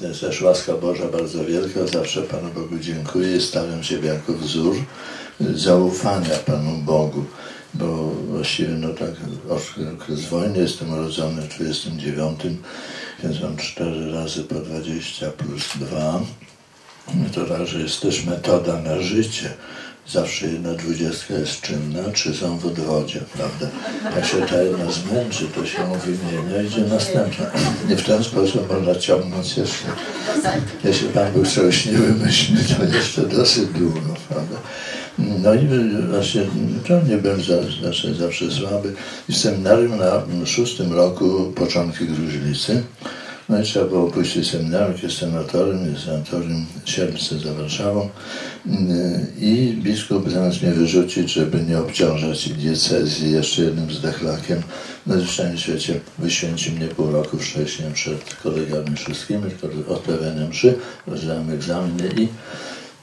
Jest też łaska Boża bardzo wielka. Zawsze Panu Bogu dziękuję i stawiam siebie jako wzór zaufania Panu Bogu. Bo właściwie no tak okres wojny, jestem urodzony w 29, więc mam 4 razy po 20 plus 2. To tak, że jest też metoda na życie zawsze jedna dwudziestka jest czynna, czy są w odwodzie, prawda? Jak się ta jedna zmęczy, to się wymienia, idzie następna. I w ten sposób można ciągnąć jeszcze. Jeśli Pan był szczęśliwy myśli, to jeszcze dosyć długo, prawda? No i właśnie to nie byłem zawsze, zawsze słaby. I w seminarium na szóstym roku początki gruźlicy. No i trzeba było opuścić seminarium, jest senatorem, jest senatorium Sierpce za Warszawą. I biskup zamiast mnie wyrzucić, żeby nie obciążać diecezji jeszcze jednym zdechlakiem, na zwyczajnym świecie wyświęci mnie pół roku wcześniej przed kolegami wszystkimi, odprawiania mszy, rozdałem egzaminy i,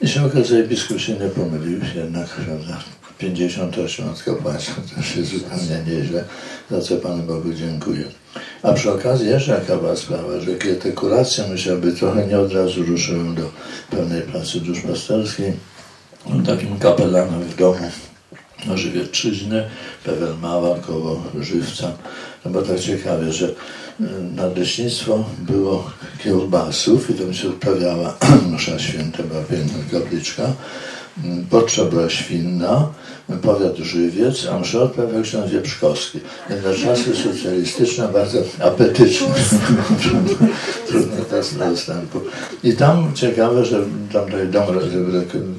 i się okazuje, biskup się nie pomylił jednak, prawda, 58 od kapłaństwa, to jest zupełnie nieźle, za co Panu Bogu dziękuję. A przy okazji jeszcze jaka była sprawa, że kiedy kuracje musiały trochę nie od razu ruszyłem do pełnej pracy duszpasterskiej, takim kapelanem w domu na Żywiecczyźnie, Pewel Mała, koło Żywca. No bo tak ciekawie, że nadleśnictwo było kiełbasów i tam się odprawiała msza święta, była piękna kapliczka. Potrzeba była świnna, powiat Żywiec, a mszę odprawiał ksiądz Wieprzkowski. Na czasy socjalistyczne bardzo apetyczne. Dostępu. I tam ciekawe, że tam dom,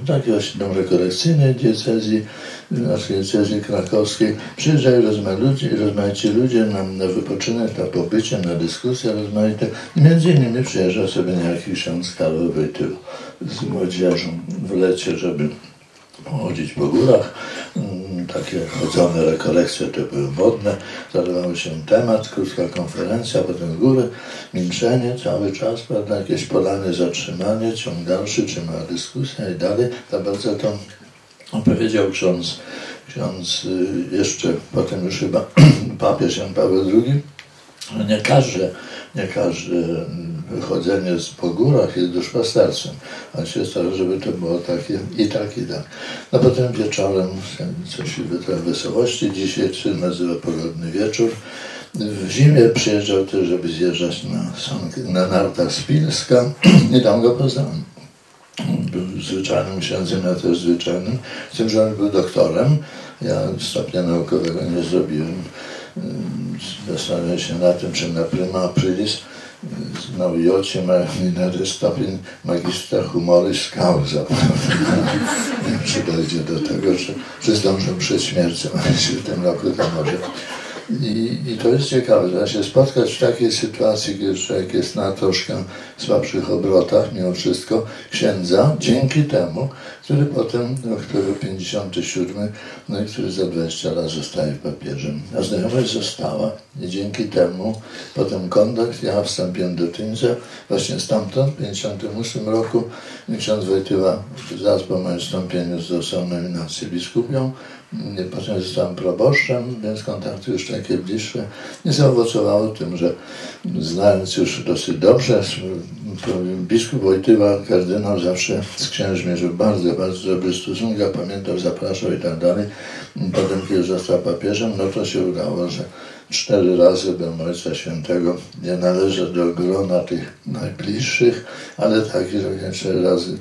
taki dom rekolekcyjny diecezji, znaczy diecezji krakowskiej, przyjeżdżają rozmaici, rozmaici ludzie na, na wypoczynek, na pobycie, na dyskusje rozmaite. I między innymi przyjeżdża sobie niejaki ksiądz Karol z młodzieżą w lecie, żeby chodzić po górach. Mm, takie chodzone rekolekcje to były modne. Zadawał się temat, krótka konferencja, potem góry, milczenie cały czas, prawda, jakieś polane zatrzymanie, ciąg dalszy, czy mała dyskusja i dalej. To bardzo to opowiedział ksiądz, ksiądz y, jeszcze, potem już chyba papież Jan Paweł II, nie każe, nie każe chodzenie po górach jest duszpasterstwem. A się stara, żeby to było takie i tak, i tak. No potem wieczorem coś trochę wesołości. Dzisiaj się nazywa Pogodny Wieczór. W zimie przyjeżdżał też, żeby zjeżdżać na, na nartach z Pilska i tam go poznałem. Był zwyczajnym księdzem, ja też zwyczajnym, z tym, że on był doktorem. Ja stopnia naukowego nie zrobiłem. Zastanawiam się na tym, czy na prima aprilis na ujocie ma minęty stopień magistra wiem, czy dojdzie do tego, że, że zdążę przed śmiercią, w tym roku to może. I, I, to jest ciekawe, że się spotkać w takiej sytuacji, kiedy człowiek jest na troszkę słabszych obrotach, mimo wszystko, księdza, dzięki temu, który potem, no, który 57, no i który za 20 lat zostaje papieżem. A znajomość została i dzięki temu potem kontakt, ja wstąpiłem do Tyńca, właśnie stamtąd, w 58 roku, ksiądz Wojtyła zaraz po moim wstąpieniu został nominację biskupią, Potem zostałem proboszczem, więc kontakty już takie bliższe. I zaowocowało tym, że znając już dosyć dobrze, biskup Wojtyła, kardynał zawsze z księżmi, że bardzo, bardzo dobry stosunek, pamiętał, zapraszał i tak dalej. Potem, kiedy został papieżem, no to się udało, że cztery razy byłem Ojca Świętego. Nie należę do grona tych najbliższych, ale taki, że cztery razy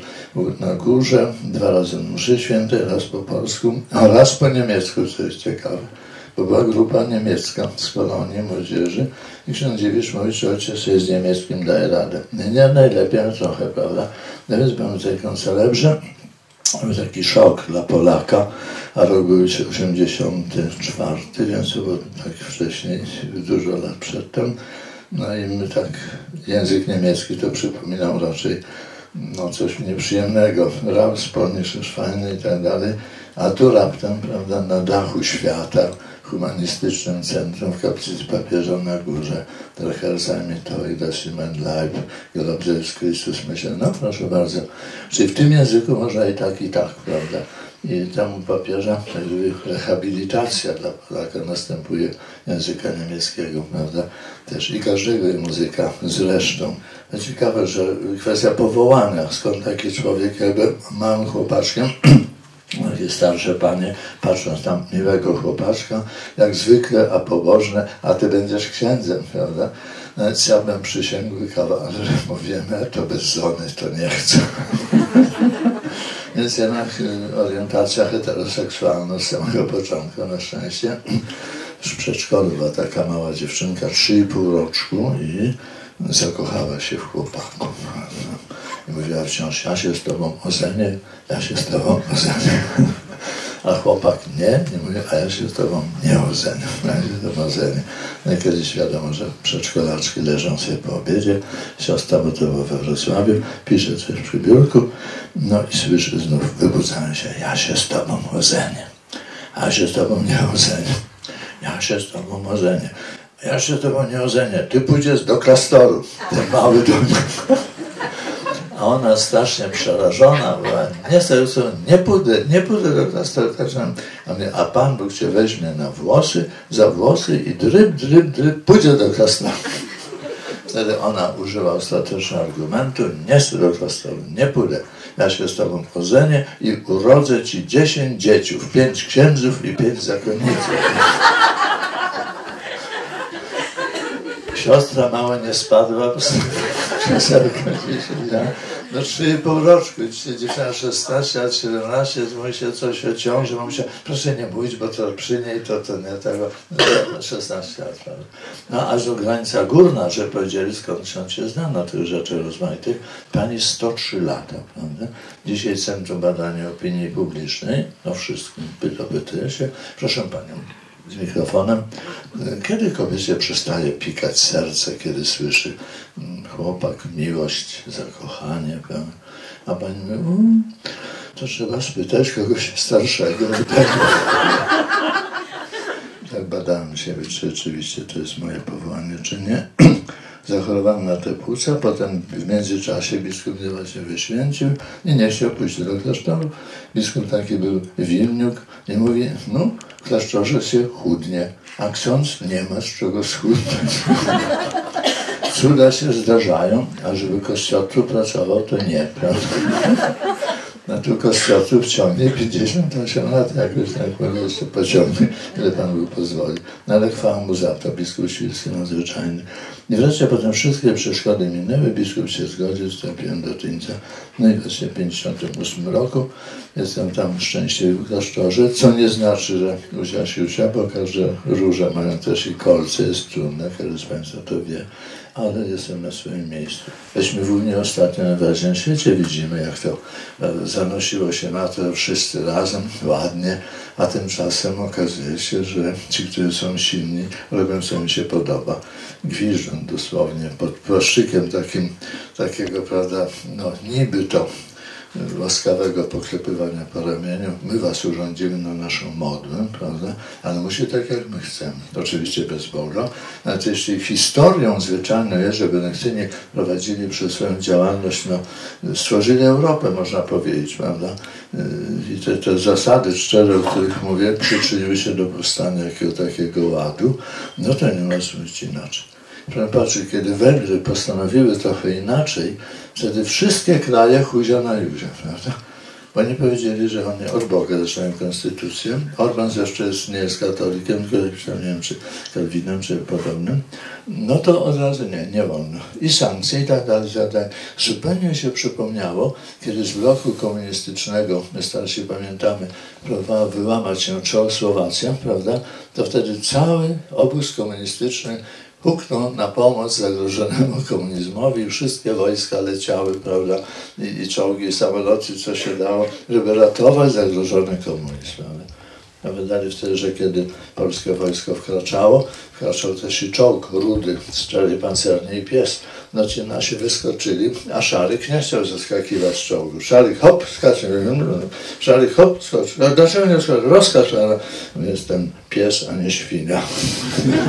na górze, dwa razy mszy świętej, raz po polsku, a raz po niemiecku, co jest ciekawe. Bo była grupa niemiecka z kolonii młodzieży i ksiądz Dziewicz mówi, że ojciec z niemieckim daje radę. Nie najlepiej, ale trochę, prawda? No więc byłem w tej konselebrze, był taki szok dla Polaka, a rok był 84, więc to było tak wcześniej, dużo lat przedtem. No i my tak, język niemiecki to przypominał raczej no, coś nieprzyjemnego. Raus, Polnisch już fajny i tak dalej. A tu raptem, prawda, na dachu świata, humanistycznym centrum w kaplicy papieża na górze, Herr sei mit euch, das ist mein Leib, Chrystus, myślę, no proszę bardzo. Czyli w tym języku można i tak, i tak, prawda. i temu papieża rehabilitacja dla Polaka następuje języka niemieckiego, prawda? Też i każdego muzyka zresztą. No ciekawe, że kwestia powołania, skąd taki człowiek jakby małym chłopaczkiem Takie starsze panie, patrząc tam miłego chłopaczka, jak zwykle, a pobożne, a ty będziesz księdzem, prawda? Nawet ja bym przysięgły kawalerze, mówiłem, ja to bez żony to nie chcę. Więc jednak y, orientacja heteroseksualna z samego początku, na szczęście. W przedszkolu była taka mała dziewczynka, 3,5 roczku i zakochała się w chłopaku. I mówiła wciąż, ja się z tobą ozenię, ja się z tobą ozenię. A chłopak nie, i mówi, a ja się z tobą nie ozenię, ja się z tobą. No i kiedyś wiadomo, że przedszkolaczki leżą sobie po obiedzie, siostra, bo to było we Wrocławiu, pisze coś przy biurku, no i słyszy znów, wybudzają się, ja się z tobą ozenię, a się z tobą nie ozenię, ja się z tobą ozenię. Ja się z tobą nie ozenię. Ty pójdziesz do klasztoru, ten mały dom. A ona strasznie przerażona była. Nie, nie pójdę, nie pójdę do klasztoru. A, a Pan Bóg cię weźmie na włosy, za włosy i dryb, dryb, dryb, pójdzie do klasztoru. Wtedy ona użyła ostatecznego argumentu, nie chcę do klasztoru, nie pójdę. Ja się z tobą ozenię i urodzę ci dziesięć dzieciów, pięć księdzów i pięć zakonniców. Siostra mała nie spadła, krzesełko gdzieś no 3,5 roczku, dziewczyna 16 lat, 17, mówi się coś o ciąży, mam się, proszę nie mówić, bo to przy niej to, to nie tego, no, 16 lat, prawda. No aż do granica górna, że powiedzieli skąd się zna na tych rzeczy rozmaitych, pani 103 lata, prawda. Dzisiaj Centrum Badania Opinii Publicznej, no wszystkim dopytuje się, proszę panią, z mikrofonem. Kiedy kobiecie przestaje pikać serce, kiedy słyszy mm, chłopak, miłość, zakochanie, prawda? a pani mówi, to trzeba spytać kogoś starszego. tak badałem siebie, czy rzeczywiście to jest moje powołanie, czy nie. Zachorowałem na te płuca, potem w międzyczasie biskup mnie właśnie wyświęcił i nie chciał pójść do klasztoru. Biskup taki był Wilniuk i mówi, no w klasztorze się chudnie, a ksiądz nie ma z czego schudnąć. Cuda się zdarzają, a żeby kościotru pracował, to nie, prawda? No tylko Kościotrup ciągnie 58 lat, jakoś tak może jeszcze pociągnie, ile Pan Bóg pozwoli. No ale chwała mu za to, biskup Świrski nadzwyczajny. I wreszcie potem wszystkie przeszkody minęły, biskup się zgodził, wstąpiłem do Tyńca. No i właśnie w 58 roku jestem tam szczęśliwy w klasztorze, co nie znaczy, że Uzia Siusia, bo każde róże mają też i kolce, jest trudne, każdy z Państwa to wie, ale jestem na swoim miejscu. Weźmy w Unii ostatnio na Wężnym Świecie, widzimy jak to e, zanosiło się na to wszyscy razem, ładnie, a tymczasem okazuje się, że ci, którzy są silni, robią co im się podoba. Gwiżdżą dosłownie pod płaszczykiem takim, takiego, prawda, no niby to łaskawego poklepywania po ramieniu. My was urządzimy na naszą modłę, prawda? Ale musi tak, jak my chcemy. Oczywiście bez Boga. Nawet jeśli historią zwyczajną jest, że Benektyni prowadzili przez swoją działalność, no, stworzyli Europę, można powiedzieć, prawda? I te, te zasady cztery, o których mówię, przyczyniły się do powstania jakiego takiego ładu, no to nie może być inaczej. Proszę patrzeć, kiedy Węgry postanowiły trochę inaczej, wtedy wszystkie kraje chuzia na juzie, prawda? Bo oni powiedzieli, że oni od Boga zaczynają konstytucję. Orban zresztą jest, nie jest katolikiem, tylko tam, nie wiem, czy kalwinem, czy podobnym. No to od razu nie, nie wolno. I sankcje i tak dalej, tak dalej. Zupełnie się przypomniało, kiedy z bloku komunistycznego, my starsi pamiętamy, próbowała wyłamać się Czechosłowacja, prawda? To wtedy cały obóz komunistyczny huknął na pomoc zagrożonemu komunizmowi. Wszystkie wojska leciały, prawda, i, i czołgi, i samoloty, co się dało, żeby ratować zagrożony komunizm. A wydali wtedy, że kiedy polskie wojsko wkraczało, wkraczał też i czołg rudy, strzelali pancerny i pies. Ci nasi wyskoczyli, a Szaryk nie chciał zeskakiwać z czołgu. Szaryk hop, skacze, Szaryk hop, skocz. No, dlaczego nie skocz? Rozkacz, ale jestem pies, a nie świnia.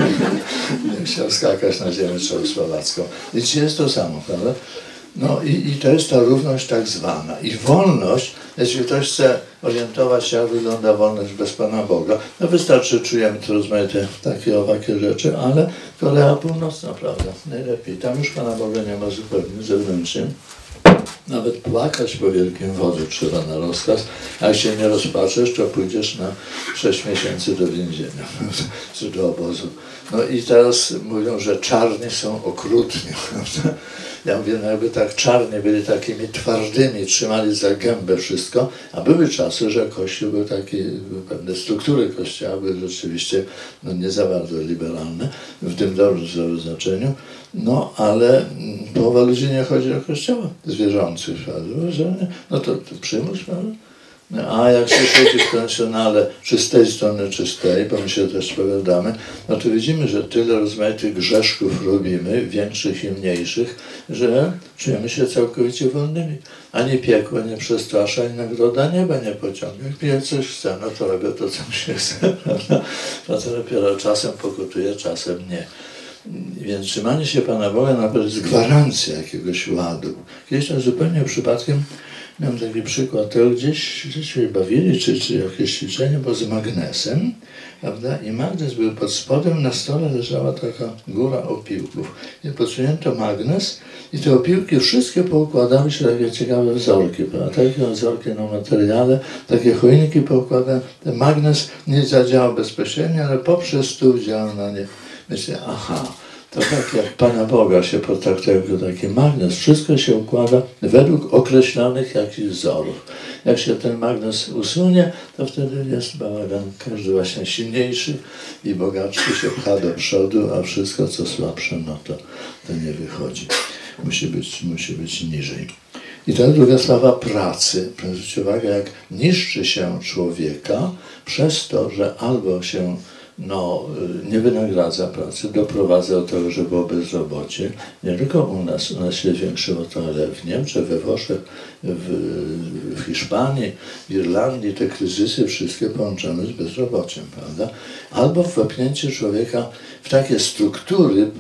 nie chciał skakać na ziemię czechosłowacką. I dzisiaj jest to samo, prawda? No i, i to jest ta równość tak zwana. I wolność, jeśli ktoś chce orientować się, jak wygląda wolność bez Pana Boga, no wystarczy, czujemy to rozmaite takie owakie rzeczy, ale Korea Północna, prawda, najlepiej. Tam już Pana Boga nie ma zupełnie zewnętrznie. Nawet płakać po wielkim wodzu trzeba na rozkaz, a jak się nie rozpaczesz, to pójdziesz na 6 miesięcy do więzienia, czy do obozu. No i teraz mówią, że czarni są okrutni. Ja mówię, no jakby tak czarni byli takimi twardymi, trzymali za gębę wszystko, a były czasy, że Kościół był taki, pewne struktury Kościoła były rzeczywiście no, nie za bardzo liberalne, w tym dobrym znaczeniu, no ale połowa ludzi nie chodzi do kościoła zwierzących, że no to, to przymus, prawda? A jak się siedzi w pensjonale, czy z tej strony, czy z tej, bo my się też spowiadamy, no to widzimy, że tyle rozmaitych grzeszków robimy, większych i mniejszych, że czujemy się całkowicie wolnymi. Ani piekło nie przestrasza, ani nagroda nieba nie pociąga. Jak mnie coś chce, no to robię to, co mi się chce, prawda? No to dopiero czasem pokutuje, czasem nie. Więc trzymanie się Pana Boga naprawdę jest gwarancja jakiegoś ładu. Kiedyś tam zupełnie przypadkiem miałem taki przykład, to gdzieś, gdzieś się bawili, czy, czy jakieś ćwiczenie, bo z magnesem, prawda? I magnes był pod spodem, na stole leżała taka góra opiłków. I podsunięto magnes i te opiłki wszystkie poukładały się takie ciekawe wzorki, prawda? Takie wzorki na materiale, takie choinki poukładane. Ten magnes nie zadziałał bezpośrednio, ale poprzez stół działał na nie Myślę, aha, to tak jak Pana Boga się potraktuje jako taki magnes, wszystko się układa według określonych jakichś wzorów. Jak się ten magnes usunie, to wtedy jest bałagan, każdy właśnie silniejszy i bogatszy się pcha do przodu, a wszystko co słabsze, no to, to nie wychodzi. Musi być, musi być niżej. I ta druga sprawa pracy. Zwróćcie uwagę, jak niszczy się człowieka przez to, że albo się no, y, nie wynagradza pracy, doprowadza do tego, że było bezrobocie. Nie tylko u nas, u nas się zwiększyło to, ale w Niemczech, we Włoszech, w, w Hiszpanii, w Irlandii te kryzysy wszystkie połączone z bezrobociem, prawda? Albo wepchnięcie człowieka w takie struktury,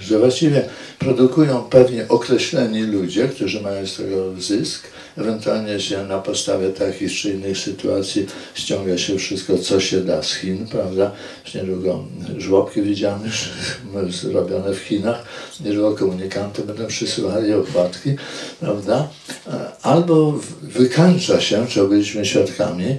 że właściwie produkują pewnie określeni ludzie, którzy mają z tego zysk, ewentualnie się na podstawie takich czy innych sytuacji ściąga się wszystko, co się da z Chin, prawda? Niedługo żłobki widziane, zrobione w Chinach, niedługo komunikanty będą przysyłali okładki, prawda? Albo wykańcza się, czego byliśmy świadkami, y,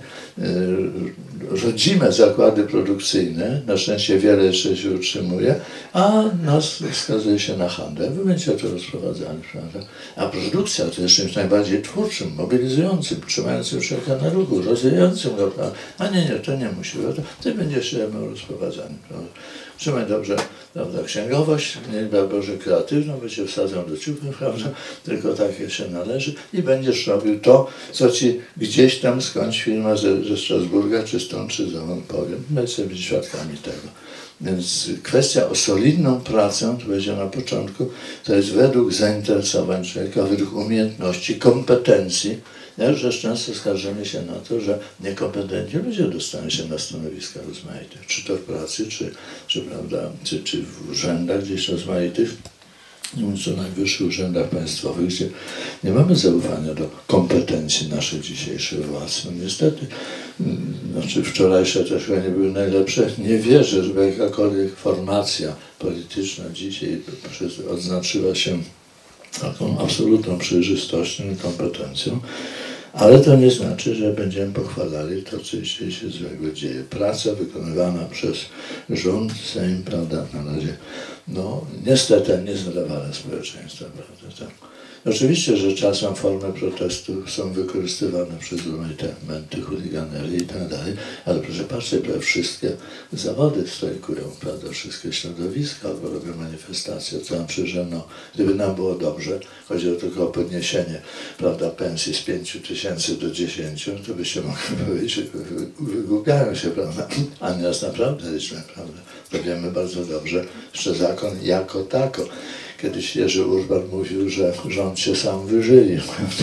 rodzime zakłady produkcyjne, na szczęście wiele jeszcze się utrzymuje, a nas wskazuje się na handel. Wy będziecie to rozprowadzali, prawda? A produkcja to jest czymś najbardziej twórczym, mobilizującym, trzymającym człowieka na ruchu, rozwijającym go, prawda? A nie, nie, to nie musi, prawda? Ty będziesz rozprowadzany, prawda? Trzymaj dobrze, prawda, księgowość, niech da Boże kreatywną, by cię wsadzą do ciupy, prawda, tylko tak jak się należy i będziesz robił to, co ci gdzieś tam skądś firma ze, ze Strasburga, czy stąd, czy zowąd powiem. Będziecie być świadkami tego. Więc kwestia o solidną pracę, to będzie na początku, to jest według zainteresowań człowieka, według umiejętności, kompetencji, już często skarżymy się na to, że niekompetentni ludzie dostają się na stanowiska rozmaite, czy to w pracy, czy, czy, prawda, czy, czy w urzędach gdzieś rozmaitych, co najwyższych urzędach państwowych, gdzie nie mamy zaufania do kompetencji naszych dzisiejszych władz. No niestety, mm, znaczy wczorajsze też chyba nie były najlepsze. Nie wierzę, żeby jakakolwiek formacja polityczna dzisiaj odznaczyła się taką absolutną przejrzystością i kompetencją. Ale to nie znaczy, że będziemy pochwalali to, co się złego dzieje. Praca wykonywana przez rząd, Sejm, prawda, na razie, no niestety nie zadawane społeczeństwa, prawda, tak. Oczywiście, że czasem formy protestu są wykorzystywane przez te męty, chuliganery i tak dalej, ale proszę patrzeć, że wszystkie zawody strajkują, prawda, wszystkie środowiska albo robią manifestacje, to znaczy, że no, gdyby nam było dobrze, chodzi o tylko o podniesienie, prawda, pensji z 5 tysięcy do 10, to by się mogli powiedzieć, wygłupiają się, prawda? A nas naprawdę źle, prawda? To wiemy bardzo dobrze, że zakon jako tako. Kiedyś Jerzy Urban mówił, że rząd się sam wyżywi.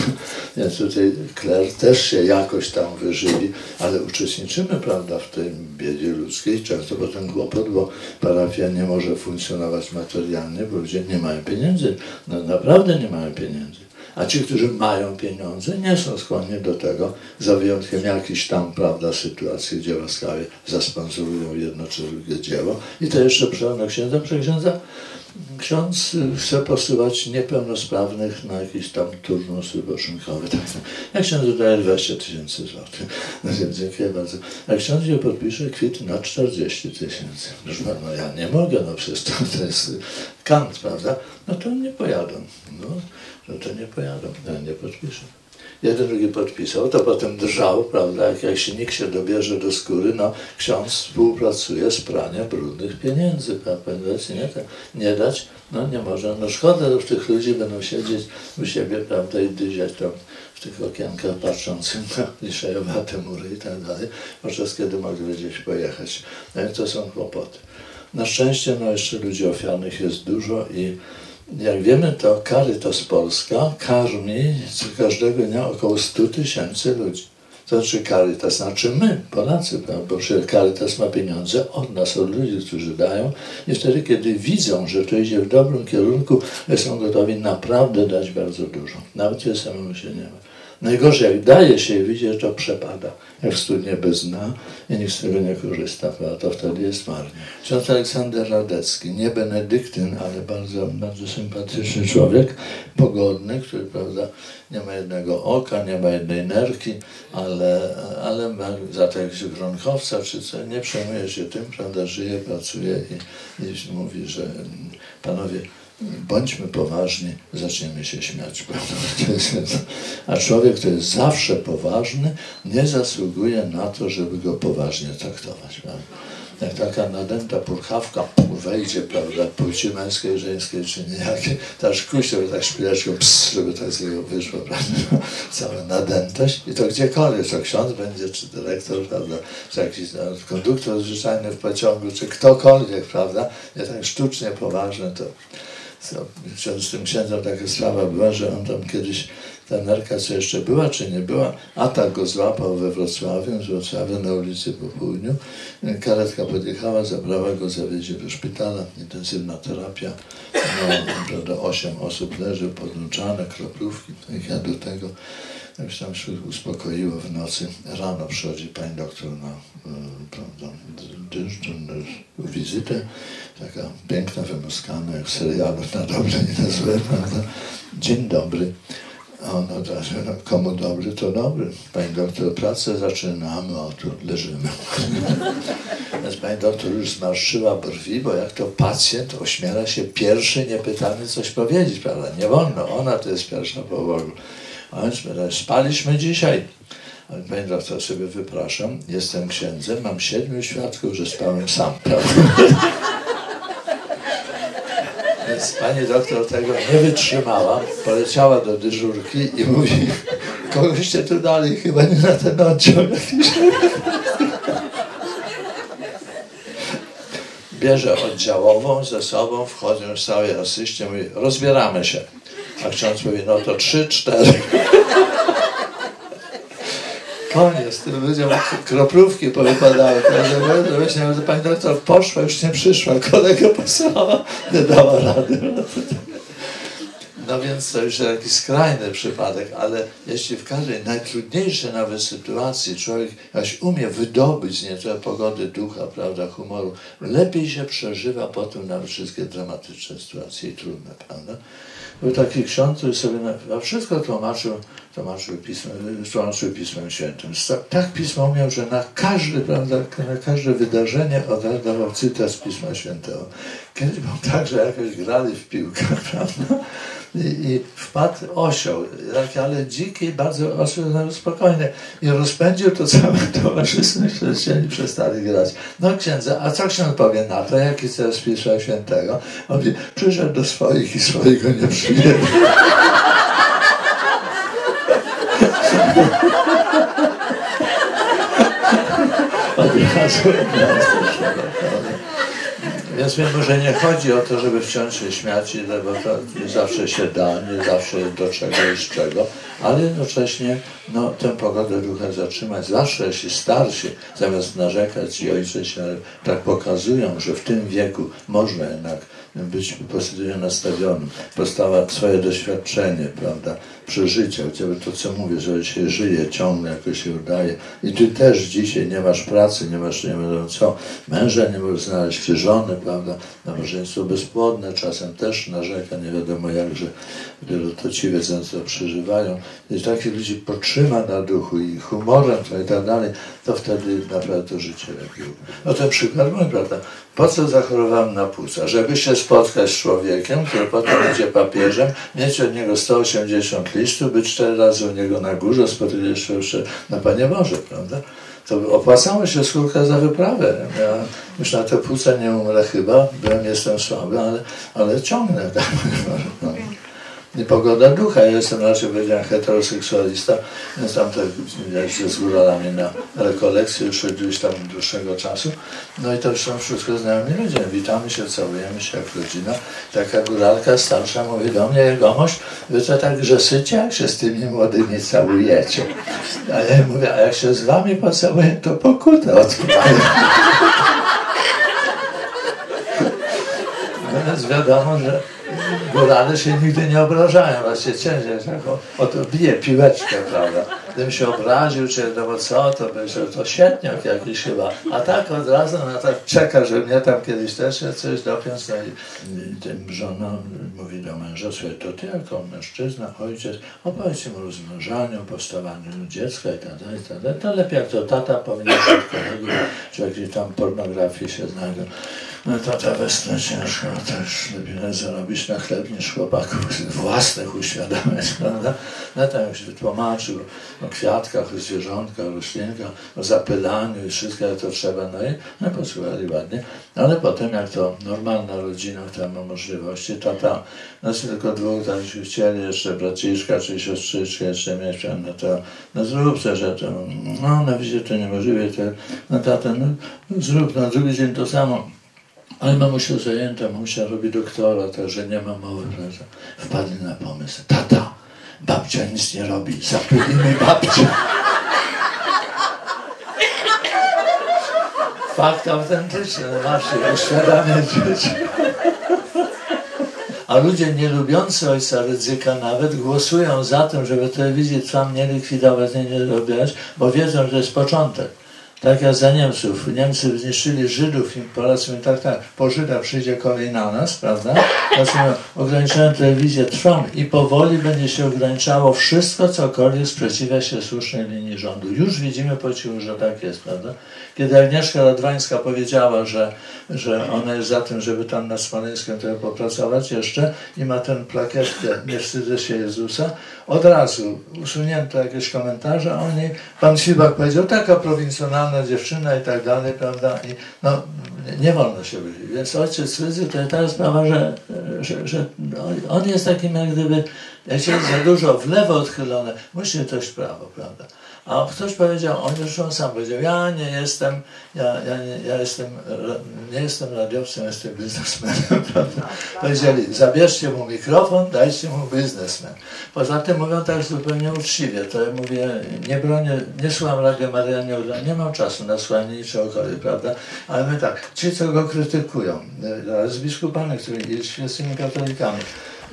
Więc tutaj kler też się jakoś tam wyżywi, ale uczestniczymy prawda, w tej biedzie ludzkiej. Często potem kłopot, bo parafia nie może funkcjonować materialnie, bo ludzie nie mają pieniędzy. No, naprawdę nie mają pieniędzy. A ci, którzy mają pieniądze, nie są skłonni do tego, za wyjątkiem jakichś tam, prawda, sytuacji, gdzie łaskawie zasponsorują jedno czy drugie dzieło. I to jeszcze przełomę księdza, przeksiędza ksiądz chce posyłać niepełnosprawnych na jakiś tam turnus wypoczynkowy. Tak, jak ksiądz daje 20 tysięcy złotych. No dziękuję bardzo. Jak ksiądz je podpisze kwit na 40 tysięcy. No ja nie mogę, no przecież to, to jest kant, prawda? No to nie pojadą. No, no to nie pojadą. Ja nie podpiszę jeden drugi podpisał, to potem drżał, prawda, jak, jak się nikt się dobierze do skóry, no ksiądz współpracuje z praniem brudnych pieniędzy, prawda, nie, nie dać, no nie może, no szkoda, że tych ludzi będą siedzieć u siebie, prawda, i dyziać tam w tych okienkach patrzącym na liszejowate mury i tak dalej, podczas kiedy mogli gdzieś pojechać. No i to są kłopoty. Na szczęście, no jeszcze ludzi ofiarnych jest dużo i jak wiemy, to Caritas Polska karmi każdego dnia około 100 tysięcy ludzi. To znaczy Caritas, znaczy my, Polacy, bo Caritas ma pieniądze od nas, od ludzi, którzy dają i wtedy, kiedy widzą, że to idzie w dobrym kierunku, są gotowi naprawdę dać bardzo dużo. Nawet jeśli samemu się nie ma. Najgorzej, jak daje się i widzi, że to przepada, jak studnie bez dna i nikt z tego nie korzysta, to wtedy jest marnie. Ksiądz Aleksander Radecki, nie benedyktyn, ale bardzo, bardzo sympatyczny człowiek, pogodny, który, prawda, nie ma jednego oka, nie ma jednej nerki, ale, ale za to jakiegoś gronkowca czy co, nie przejmuje się tym, prawda, żyje, pracuje i, i mówi, że panowie, bądźmy poważni, zaczniemy się śmiać. A człowiek, który jest zawsze poważny, nie zasługuje na to, żeby go poważnie traktować. Jak taka nadęta purchawka wejdzie, prawda, płci męskiej, żeńskiej czy niejakiej, to aż kuś, żeby tak szpileczką, ps, żeby tak z niego wyszło, prawda, cała nadętość i to gdziekolwiek, to ksiądz będzie, czy dyrektor, prawda, czy jakiś no, konduktor zwyczajny w pociągu, czy ktokolwiek, prawda, nie tak sztucznie poważny, to z tym księdzem taka sprawa była, że on tam kiedyś, ta nerka co jeszcze była, czy nie była, atak go złapał we Wrocławiu, z Wrocławia na ulicy po południu. Karetka podjechała, zabrała go, zawiezie do szpitala, intensywna terapia. No, prawda, osiem osób leży, podłączane, kroplówki, tak ja do tego. Jak tam się uspokoiło w nocy, rano przychodzi pani doktor na prawda, wizytę, taka piękna, wymuskana, jak w serialu na dobre i na złe, prawda. Dzień dobry. A no, komu dobry, to dobry. Pani doktor, pracę zaczynamy, o tu leżymy. Więc pani doktor już zmarszyła brwi, bo jak to pacjent ośmiela się pierwszy niepytany coś powiedzieć, prawda? Nie wolno, ona to jest pierwsza po Bogu. A więc spaliśmy dzisiaj. Ale panie doktor, sobie wypraszam, jestem księdzem, mam siedmiu świadków, że spałem sam, prawda? Pani doktor tego nie wytrzymała, poleciała do dyżurki i mówi, kogoście tu dalej, chyba nie na ten oddział. Bierze oddziałową ze sobą, wchodzą w całej asyście, mówi, rozbieramy się. A ksiądz mówi, no to trzy, cztery. Koniec, tym ludziom kroplówki powypadały. Myślałem, że pani doktor poszła, już nie przyszła, kolega posłała, nie dała rady. No więc to już jakiś skrajny przypadek, ale jeśli w każdej najtrudniejszej nawet sytuacji człowiek jakoś umie wydobyć nieco pogody ducha, prawda, humoru, lepiej się przeżywa potem na wszystkie dramatyczne sytuacje i trudne, prawda? Był taki ksiądz, który sobie na, wszystko tłumaczył, tłumaczył, pismo, tłumaczył Pismem Świętym. Tak pismo umiał, że na każde, prawda, na każde wydarzenie dawał cytat z Pisma Świętego. Kiedyś był tak, że jakoś grali w piłkę, prawda? I, i wpadł osioł, taki, ale dziki, bardzo osioł, no, spokojny. I rozpędził to całe towarzystwo, chrześcijanie przestali grać. No księdza, a co ksiądz powie na to? Jaki jest Pisma Świętego? On mówi, przyszedł do swoich i swojego nie przyjęli. Od razu Więc mimo, że nie chodzi o to, żeby wciąż się śmiać, bo to nie zawsze się da, nie zawsze do czego i z czego, ale jednocześnie no, tę pogodę ducha zatrzymać. Zawsze jeśli starsi, zamiast narzekać i ojciec się tak pokazują, że w tym wieku można jednak być pozytywnie nastawionym, postawa swoje doświadczenie, prawda, przeżycia, chociażby to, co mówię, że się żyje, ciągle jakoś się udaje i ty też dzisiaj nie masz pracy, nie masz nie wiadomo co, męża nie możesz znaleźć, czy żony, prawda, nałożeństwo bezpłodne, czasem też narzeka, nie wiadomo jak, że dopiero to przeżywają. I takich ludzi potrzyma na duchu i humorem to i tak dalej, to wtedy naprawdę to życie lepiej. No ten przykład mój, prawda, po co zachorowałem na płuca? Żeby się spotkać z człowiekiem, który potem będzie papieżem, mieć od niego 180 listów, być cztery razy u niego na górze, spotykać się jeszcze na Panie Boże, prawda? To opłacało się skórka za wyprawę. Ja już na te płuca nie umrę chyba, byłem, jestem słaby, ale, ale ciągnę. Tak? Pogoda ducha. Ja jestem raczej powiedziałem heteroseksualista, więc tam tak jeżdżę z góralami na rekolekcje już od gdzieś tam dłuższego czasu. No i to są wszystko znajomi ludzie. Witamy się, całujemy się jak rodzina. Taka góralka starsza mówi do mnie, Jegomość, wy to tak grzesycie, jak się z tymi młodymi całujecie. A ja mówię, a jak się z wami pocałuję, to pokutę odpalają. Więc wiadomo, że górale się nigdy nie obrażają, właśnie ciężej tak o, o to bije piłeczkę, prawda. Gdybym się obraził, czy no co, to będzie to świetniak jakiś chyba. A tak od razu, no tak czeka, że mnie tam kiedyś też coś dopiąć. No i tym żona mówi do męża, słuchaj, to ty jako mężczyzna, ojciec, opowiedz mu o rozmnażaniu, powstawaniu dziecka i tak dalej, i tak dalej. To lepiej jak to tata powinien czy jakiejś tam pornografii się znajdą. No to ta wesna ciężka, też lepiej zarobić na chleb niż chłopaków własnych uświadamiać, prawda? No tam już wytłumaczył o kwiatkach, o zwierzątkach, o roślinkach, o zapylaniu i wszystko jak to trzeba, no i no, posłuchali ładnie. Ale potem jak to normalna rodzina tam ma możliwości, tata, znaczy tylko dwóch tam się chcieli, jeszcze braciszka czy siostrzyczkę jeszcze mieć, no to no zrób coś, że to, no na wizie to niemożliwe, to, no tata, no zrób, na drugi dzień to samo. Ale mamusia zajęta, mamusia robi doktora, także nie ma mowy, prawda? Wpadli na pomysł. Tata, babcia nic nie robi, zapylimy babcię. Fakt autentyczny, no masz się uświadamiać dzieci. A ludzie nie lubiący ojca ryzyka nawet głosują za tym, żeby telewizję trwam nie likwidować, nie, nie robić, bo wiedzą, że jest początek. Tak jak za Niemców. Niemcy zniszczyli Żydów i Polacy mówią, tak, tak, po Żyda przyjdzie kolej na nas, prawda? Dlatego ograniczają telewizję, trwam i powoli będzie się ograniczało wszystko, cokolwiek sprzeciwia się słusznej linii rządu. Już widzimy po cichu, że tak jest, prawda? Kiedy Agnieszka Radwańska powiedziała, że, że ona jest za tym, żeby tam nad Smoleńskiem trochę popracować jeszcze i ma tę plakietkę Nie wstydzę się Jezusa, od razu usunięto jakieś komentarze o niej. Pan Siwak powiedział, taka prowincjonalna dziewczyna i tak dalej, prawda? I no, nie wolno się być. Więc ojciec Rydzy to jest ta sprawa, że, że, że on jest takim jak gdyby, jak jest za dużo w lewo odchylone, musi coś prawo, prawda? A ktoś powiedział, on już on sam powiedział, ja nie jestem, ja, ja, nie, ja jestem, nie jestem radiowcem, jestem biznesmenem, prawda? Powiedzieli, zabierzcie mu mikrofon, dajcie mu biznesmen. Poza tym mówią tak zupełnie uczciwie, to ja mówię, nie bronię, nie słucham Radio Maria, nie, nie mam czasu na słuchanie niczegokolwiek, prawda? Ale my tak, ci, co go krytykują, z biskupami, którzy jest świeckimi katolikami,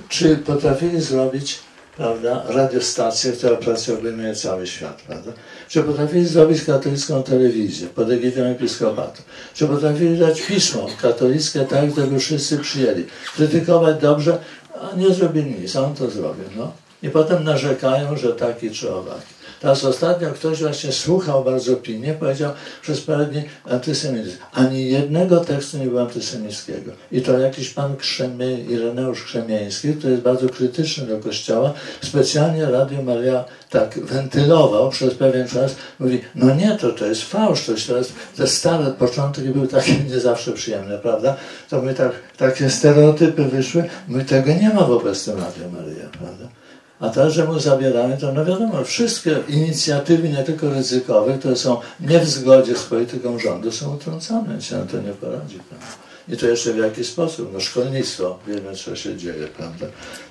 czy potrafili zrobić prawda, radiostację, która pracuje obejmuje cały świat, prawda? Czy potrafili zrobić katolicką telewizję pod egidą episkopatu? Czy potrafili dać pismo katolickie tak, żeby wszyscy przyjęli? Krytykować dobrze, a nie zrobili nic, a on to zrobił, no. I potem narzekają, że taki czy owaki. Teraz ostatnio ktoś właśnie słuchał bardzo pilnie, powiedział przez parę dni antysemityzm. Ani jednego tekstu nie było antysemickiego. I to jakiś pan Krzemie, Ireneusz Krzemieński, który jest bardzo krytyczny do Kościoła, specjalnie Radio Maria tak wentylował przez pewien czas. Mówi, no nie, to, to jest fałsz, to jest te stare początki były takie nie zawsze przyjemne, prawda? To my tak, takie stereotypy wyszły, my tego nie ma w obecnym Radio Maria, prawda? A to, że mu zabieramy, to no wiadomo, wszystkie inicjatywy, nie tylko ryzykowe, które są nie w zgodzie z polityką rządu, są utrącane. Się na to nie poradzi. Prawda? I to jeszcze w jaki sposób? No szkolnictwo, wiemy co się dzieje, prawda?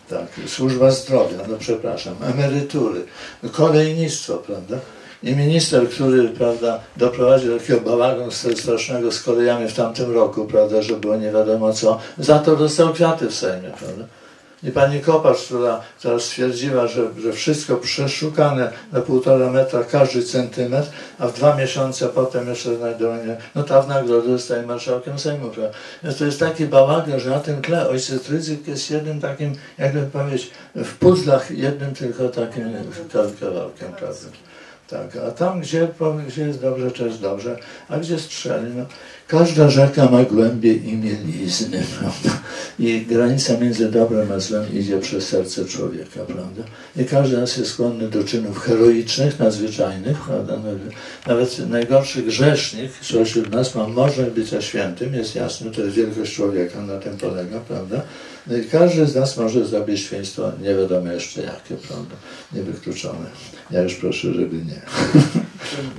Tak, służba zdrowia, no przepraszam, emerytury, kolejnictwo, prawda? I minister, który, prawda, doprowadził do takiego bałaganu strasznego z kolejami w tamtym roku, prawda, że było nie wiadomo co, za to dostał kwiaty w Sejmie, prawda? I pani Kopacz, która, stwierdziła, że, że wszystko przeszukane na półtora metra, każdy centymetr, a w dwa miesiące potem jeszcze znajdują, no ta w nagrodę zostaje marszałkiem Sejmu. Więc to jest taki bałagan, że na tym tle ojciec Rydzyk jest jednym takim, jakby powiedzieć, w puzzlach jednym tylko takim kawałkiem, prawda? Tak, a tam, gdzie, gdzie jest dobrze, to jest dobrze, a gdzie strzeli, no, każda rzeka ma głębie i mielizny, prawda? I granica między dobrem a złem idzie przez serce człowieka, prawda? I każdy z nas jest skłonny do czynów heroicznych, nadzwyczajnych, prawda? Nawet najgorszy grzesznik wśród nas ma możliwość bycia świętym, jest jasne, to jest wielkość człowieka, na tym polega, prawda? No i każdy z nas może zrobić świństwo, nie wiadomo jeszcze jakie, prawda? Niewykluczone. Ja już proszę, żeby nie.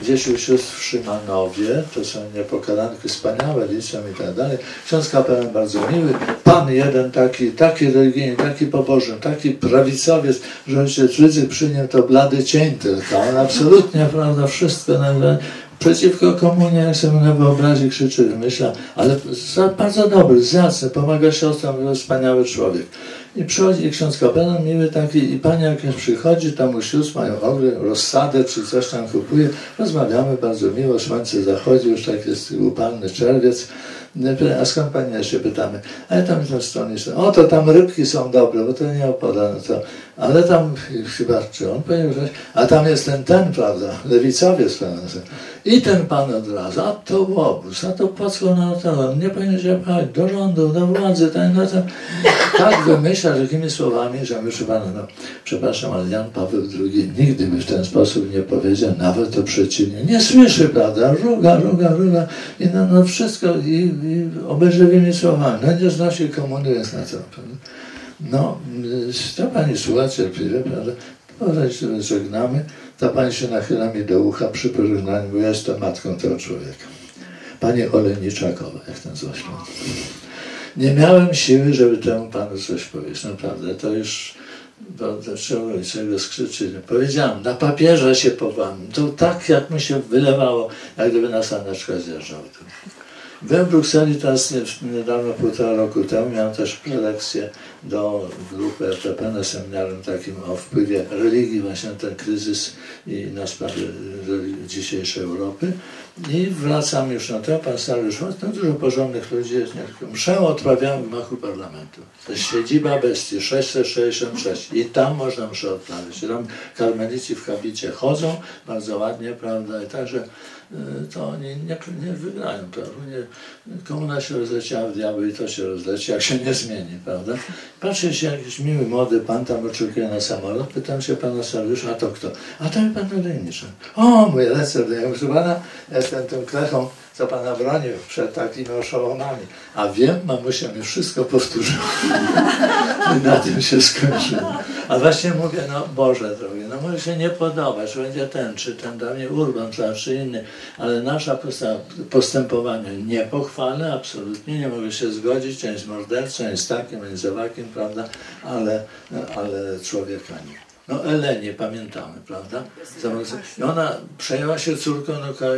Gdzieś sióstr w Szymanowie, to są niepokalanki wspaniałe, liczą i tak dalej. Ksiądz kapelan bardzo miły. Pan jeden taki, taki religijny, taki pobożny, taki prawicowiec, że ojciec Rydzyk przyniósł to blady cień tylko. On absolutnie, prawda, wszystko nagle przeciwko komunie, jak sobie na wyobrazie krzyczy, myślę, ale bardzo dobry, zacny, pomaga siostrom, wspaniały człowiek. I przychodzi ksiądz kapelan miły taki i pani jakaś przychodzi, tam u sióstr mają ogry, rozsadę czy coś tam kupuje. Rozmawiamy bardzo miło, słońce zachodzi, już tak jest upalny czerwiec. A skąd pani się pytamy? Ale tam na stronie o to tam rybki są dobre, bo to nie opoda, no to, ale tam chyba, czy on powiedział, że, a tam jest ten, ten, prawda, lewicowiec, prawda, i ten pan od razu, a to łobuz, a to po na to, nie powinien się pchać do rządu, do władzy, ten, no to, tak wymyśla takimi słowami, że proszę pana, no, przepraszam, ale Jan Paweł II nigdy by w ten sposób nie powiedział, nawet to przeciwnie, nie słyszy, prawda, ruga, ruga, ruga, i no, no wszystko, i, i obelżywymi słowami, no nie znosi komuny, jest na co, prawda. No, to pani słucha cierpliwie, prawda, że żegnamy, ta pani się nachyla mi do ucha przy pożegnaniu, bo ja jestem matką tego człowieka. Pani Oleniczakowa, jak ten złośliwy. Nie miałem siły, żeby temu panu coś powiedzieć. Naprawdę, to już bo trzeba czego skrzyczyć. Powiedziałem, na papierze się powołam. To tak, jak mi się wylewało, jak gdyby na saneczkę zjeżdżał. Byłem w Brukseli teraz niedawno, półtora roku temu, miałem też prelekcję do grupy FPP na seminarium takim o wpływie religii właśnie ten kryzys i na sprawy dzisiejszej Europy. I wracam już na to, pan Sariusz, no dużo porządnych ludzi jest, nie mszę odprawiałem w gmachu parlamentu. To jest siedziba bestii, 666 i tam można mszę odprawić. Tam karmelici w kabicie chodzą, bardzo ładnie, prawda, i także to oni nie, nie wygrają, prawda? Nie, komuna się rozleciała w diabły i to się rozleci, jak się nie zmieni, prawda? Patrzy się jakiś miły, młody pan tam oczekuje na samolot, pytam się pana Sariusza, a to kto? A to pan Olejniczak. O, mój lecę do pana, jestem tym klechą, co pana bronił przed takimi oszołomami. A wiem, mamusia mi wszystko powtórzyła. I na tym się skończyło. A właśnie mówię, no Boże drogi, no może się nie podobać, będzie ten, czy ten dla mnie urban, czy inny, ale nasza postępowanie nie pochwalę, absolutnie nie mogę się zgodzić, część mordercą, jest takim, jest zawakiem, prawda, ale, ale człowieka nie. No Elenie pamiętamy, prawda? I ona przejęła się córką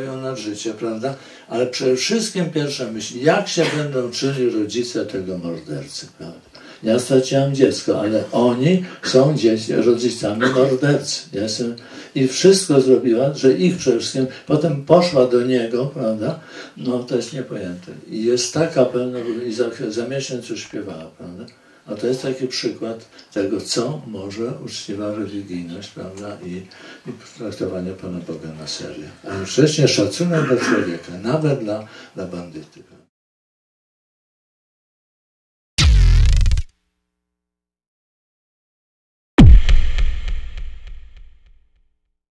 no, nad życie, prawda? Ale przede wszystkim pierwsza myśl, jak się będą czyli rodzice tego mordercy, prawda? Ja straciłam dziecko, ale oni są dzieci, rodzicami mordercy. Ja jestem, I wszystko zrobiła, że ich przede wszystkim, potem poszła do niego, prawda? No to jest niepojęte. I jest taka pełna, i za, za miesiąc już śpiewała, prawda? A to jest taki przykład tego, co może uczciwa religijność, prawda, i, i traktowanie Pana Boga na serio. A jednocześnie szacunek dla człowieka, nawet dla, dla bandyty.